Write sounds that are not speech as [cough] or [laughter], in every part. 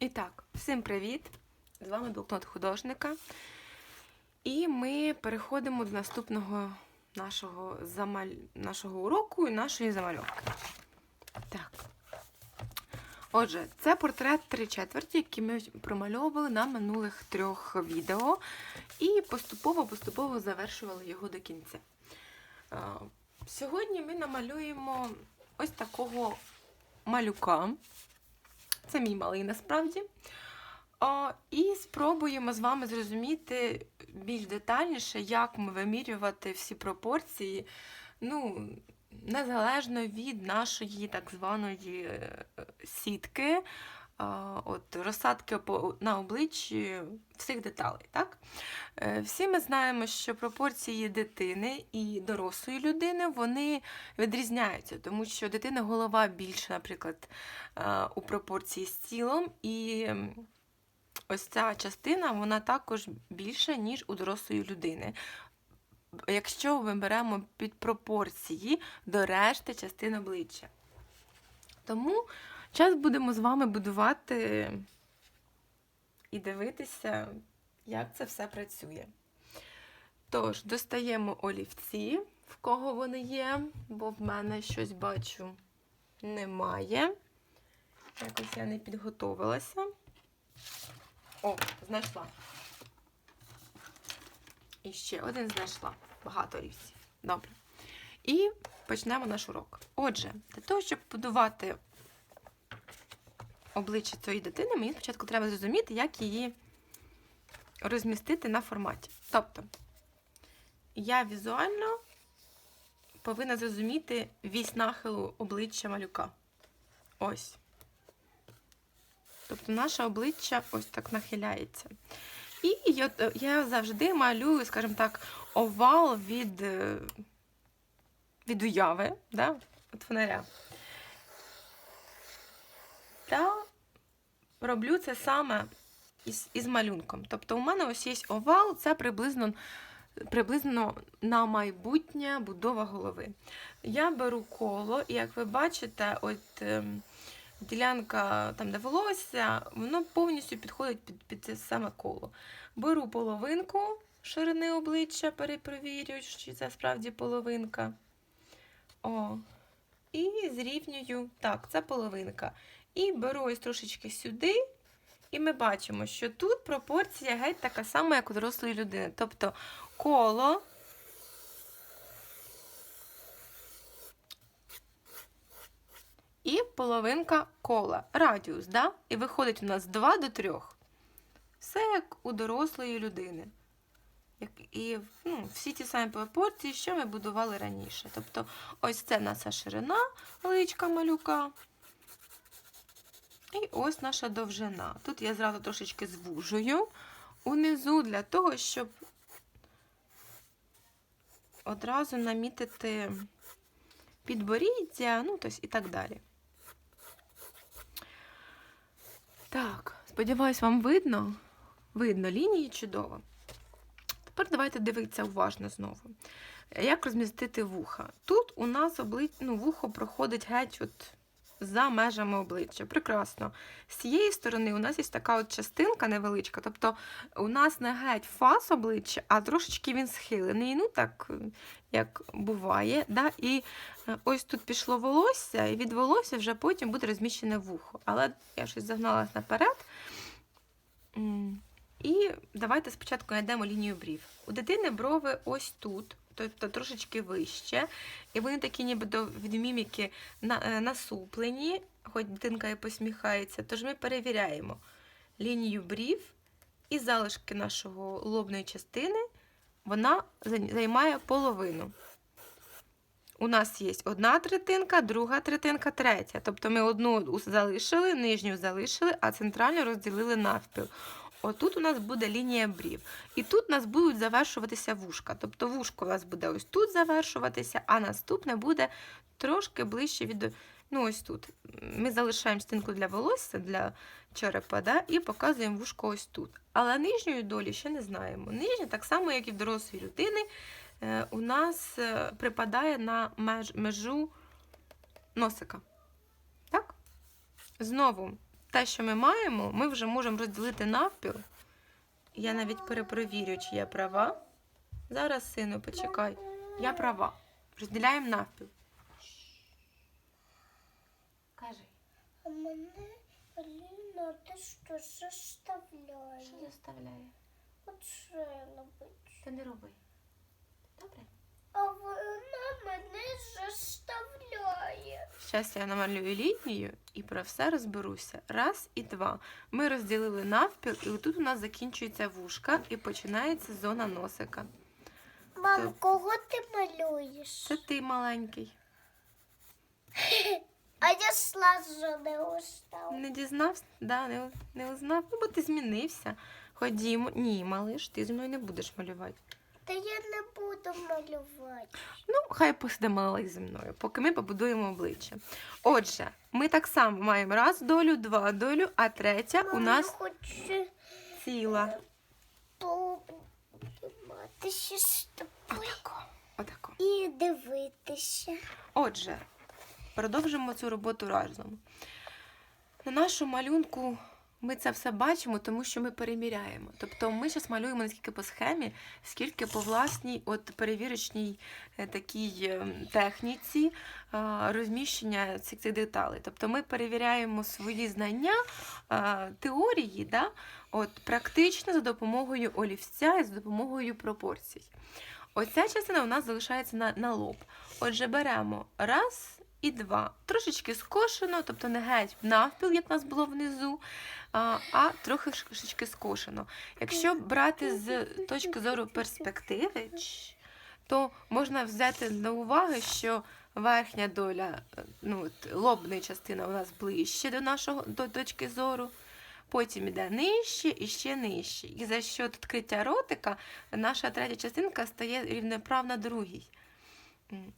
І так, всім привіт! З вами блокнот художника. І ми переходимо до наступного нашого, замаль... нашого уроку і нашої замальовки. Так. Отже, це портрет три четверті, який ми промальовували на минулих трьох відео. І поступово-поступово завершували його до кінця. Е, Сьогодні ми намалюємо ось такого малюка. Це мій малий насправді. О, і спробуємо з вами зрозуміти більш детальніше, як ми вимірювати всі пропорції, ну, незалежно від нашої так званої е, сітки, от, розсадки на обличчі всіх деталей. Так? Е, Всі ми знаємо, що пропорції дитини і дорослої людини вони відрізняються, тому що дитини голова більше, наприклад, е, у пропорції з тілом, і ось ця частина вона також більша, ніж у дорослої людини. Якщо ми беремо під пропорції до решти частин обличчя. Тому зараз будемо з вами будувати і дивитися, як це все працює. Тож, достаємо олівці, в кого вони є, бо в мене щось бачу немає. Якось я не підготовилася. О, знайшла. І ще один знайшла. Багато олівців. Добре. І почнемо наш урок. Отже, для того, щоб будувати обличчя цієї дитини, мені спочатку треба зрозуміти, як її розмістити на форматі. Тобто, я візуально повинна зрозуміти вісь нахилу обличчя малюка. Ось. Тобто наше обличчя ось так нахиляється. І я, завжди малюю, скажімо так, овал від, е, від уяви, да? від фонаря. Та роблю це саме із, із малюнком. Тобто у мене ось є овал, це приблизно, приблизно на майбутнє будова голови. Я беру коло, і як ви бачите, от. ем, ділянка, там, де волосся, воно повністю підходить під, під це саме коло. Беру половинку ширини обличчя, перепровірюю, чи це справді половинка. О. І зрівнюю. Так, це половинка. І беру ось трошечки сюди. І ми бачимо, що тут пропорція геть така сама, як у дорослої людини. Тобто коло і половинка кола. Радіус, да? І виходить у нас 2 до 3. Все як у дорослої людини. І ну, всі ті самі пропорції, що ми будували раніше. Тобто, ось це наша ширина личка малюка. І ось наша довжина. Тут я зразу трошечки звужую унизу для того, щоб одразу намітити підборіддя, ну, тобто і так далі. Так, сподіваюсь, вам видно. Видно лінії чудово. Тепер давайте дивитися уважно знову. Як розмістити вуха? Тут у нас обли... ну, вухо проходить геть от за межами обличчя. Прекрасно. З цієї сторони у нас є така от частинка невеличка, тобто у нас не геть фас обличчя, а трошечки він схилений. Ну, так, як буває. Да? І е, ось тут пішло волосся, і від волосся вже потім буде розміщене вухо. Але я щось загналась наперед. І давайте спочатку знайдемо лінію брів. У дитини брови ось тут, тобто трошечки вище. І вони такі ніби від міміки на- е, насуплені, хоч дитинка і посміхається. Тож ми перевіряємо лінію брів і залишки нашого лобної частини. Вона займає половину. У нас є одна третинка, друга третинка, третя. Тобто ми одну залишили, нижню залишили, а центральну розділили навпіл. Отут у нас буде лінія брів. І тут у нас будуть завершуватися вушка. Тобто вушко у нас буде ось тут завершуватися, а наступне буде трошки ближче від. Ну, ось тут. Ми залишаємо стінку для волосся, для черепа, да, і показуємо вушко ось тут. Але нижньої долі ще не знаємо. Нижня, так само, як і в дорослої людини, е, у нас е, припадає на меж, межу носика. Так? Знову те, що ми маємо, ми вже можемо розділити навпіл. Я навіть перепровірю, чи я права. Зараз, сину, почекай. Я права. Розділяємо навпіл. Кажи, А мене Аліна те що заставляє. заставляє? Оце робить. Ти не роби. Добре. А вона мене заставляє. Зараз я намалюю лінію і про все розберуся. Раз і два. Ми розділили навпіл, і тут у нас закінчується вушка і починається зона носика. Мам, Так. кого ти малюєш? Це ти маленький. [laughs] А я сразу не устав. Не дізнався? Да, не, не узнав. Ну, бо ти змінився. Ходімо. Ні, малиш, ти зі мною не будеш малювати. Та я не буду малювати. Ну, хай посиде малий зі мною, поки ми побудуємо обличчя. Отже, ми так само маємо раз долю, два долю, а третя у нас я хочу ціла. побудуватися з тобою Отако. Отако. і дивитися. Отже, продовжимо цю роботу разом. На нашому малюнку ми це все бачимо, тому що ми переміряємо. Тобто ми зараз малюємо не скільки по схемі, скільки по власній от перевірочній е, такій е, техніці розміщення цих, цих деталей. Тобто ми перевіряємо свої знання теорії, да? от, практично за допомогою олівця і за допомогою пропорцій. Оця частина у нас залишається на, на лоб. Отже, беремо раз і два. Трошечки скошено, тобто не геть навпіл, як в нас було внизу, а, а трохи трошечки скошено. Якщо брати з точки зору перспективи, то можна взяти на увагу, що верхня доля, ну, от, лобної частина у нас ближче до нашого до точки зору. Потім іде нижче і ще нижче. І за счет відкриття ротика наша третя частинка стає рівноправна другій.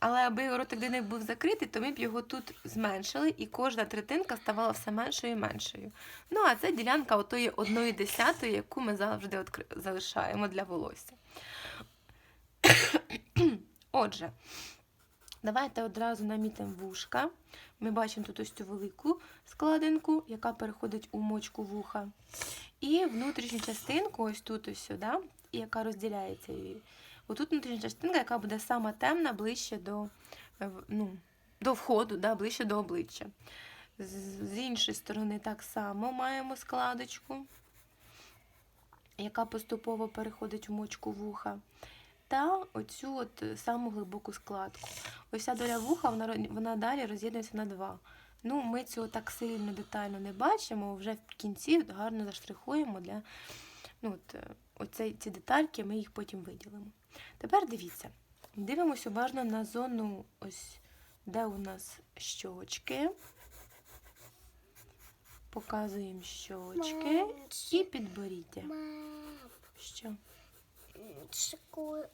Але аби ротик дини був закритий, то ми б його тут зменшили, і кожна третинка ставала все меншою і меншою. Ну, а це ділянка отої одної десятої, яку ми завжди залишаємо для волосся. [coughs] Отже, давайте одразу намітимо вушка. Ми бачимо тут ось цю велику складинку, яка переходить у мочку вуха. І внутрішню частинку, ось тут ось сюди, яка розділяється її. Отут внутрішня частинка, яка буде сама темна, ближче до, е, ну, до входу, да, ближче до обличчя. З, з іншої сторони так само маємо складочку, яка поступово переходить у мочку вуха. Та оцю от саму глибоку складку. Ось ця доля вуха, вона, вона далі роз'єднується на два. Ну, ми цього так сильно детально не бачимо, вже в кінці гарно заштрихуємо для ну, от, е, оцей, ці детальки, ми їх потім виділимо. Тепер дивіться, дивимося уважно на зону, ось де у нас щочки. Показуємо щочки і підборіддя. Мам, Що?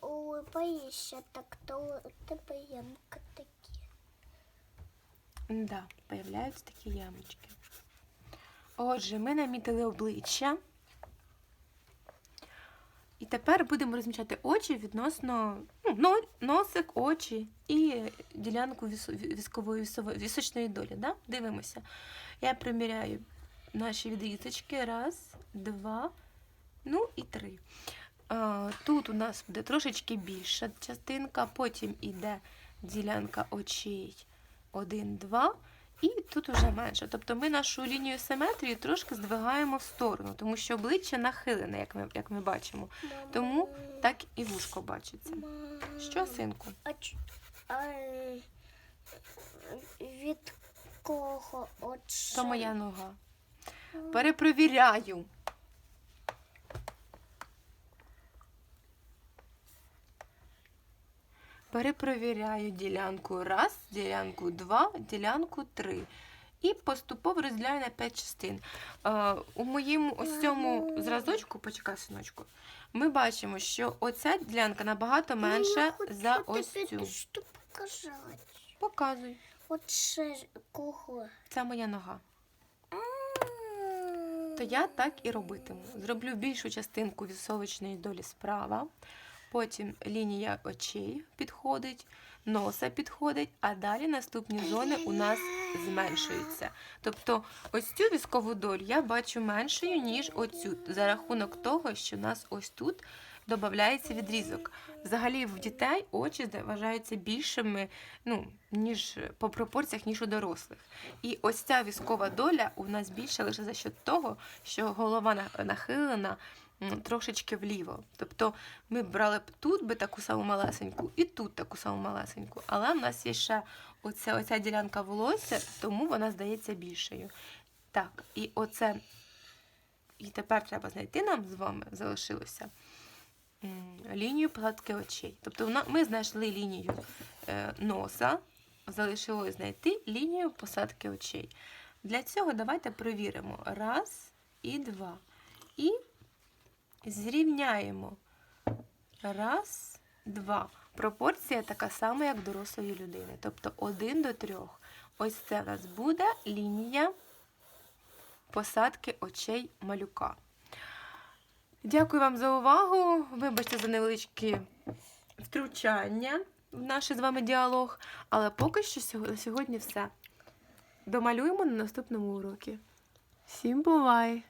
улыбаєшся, так то у тебе ямка такі. Да, появляються такі ямочки. Отже, ми намітили обличчя. Тепер будемо розмічати очі відносно ну, носик, очі і ділянку віскової вісочної долі. Да? Дивимося. Я приміряю наші відрізочки. Раз, два, ну і три. Тут у нас буде трошечки більша частинка, потім іде ділянка очей 1, 2, і тут вже менше. Тобто ми нашу лінію симетрії трошки здвигаємо в сторону, тому що обличчя нахилене, як ми, як ми бачимо. Тому так і вушко бачиться. Що, синку? А, ч- а, від кого От... То моя нога. Перепровіряю. Перепровіряю ділянку раз, ділянку два, ділянку три. І поступово розділяю на 5 частин. Е, у моєму ось цьому зразочку, почекай, синочку, ми бачимо, що оця ділянка набагато менша за ось цю. Що показати? Показуй. Оце кого? Це моя нога. То я так і робитиму. Зроблю більшу частинку вісовичної долі справа, потім лінія очей підходить, носа підходить, а далі наступні зони у нас зменшуються. Тобто ось цю військову долю я бачу меншою, ніж оцю, за рахунок того, що у нас ось тут додається відрізок. Взагалі в дітей очі вважаються більшими, ну, ніж по пропорціях, ніж у дорослих. І ось ця військова доля у нас більша лише за счет того, що голова нахилена трошечки вліво. Тобто ми брали б тут би таку саму малесеньку і тут таку саму малесеньку. Але в нас є ще оця, оця ділянка волосся, тому вона здається більшою. Так, і оце. І тепер треба знайти нам з вами залишилося лінію посадки очей. Тобто ми знайшли лінію е, носа, залишилось знайти лінію посадки очей. Для цього давайте перевіримо. Раз і два. І зрівняємо. Раз, два. Пропорція така сама, як дорослої людини. Тобто 1 до 3. Ось це в нас буде лінія посадки очей малюка. Дякую вам за увагу. Вибачте за невеличкі втручання в наш з вами діалог. Але поки що на сьогодні все. Домалюємо на наступному уроці. Всім бувай!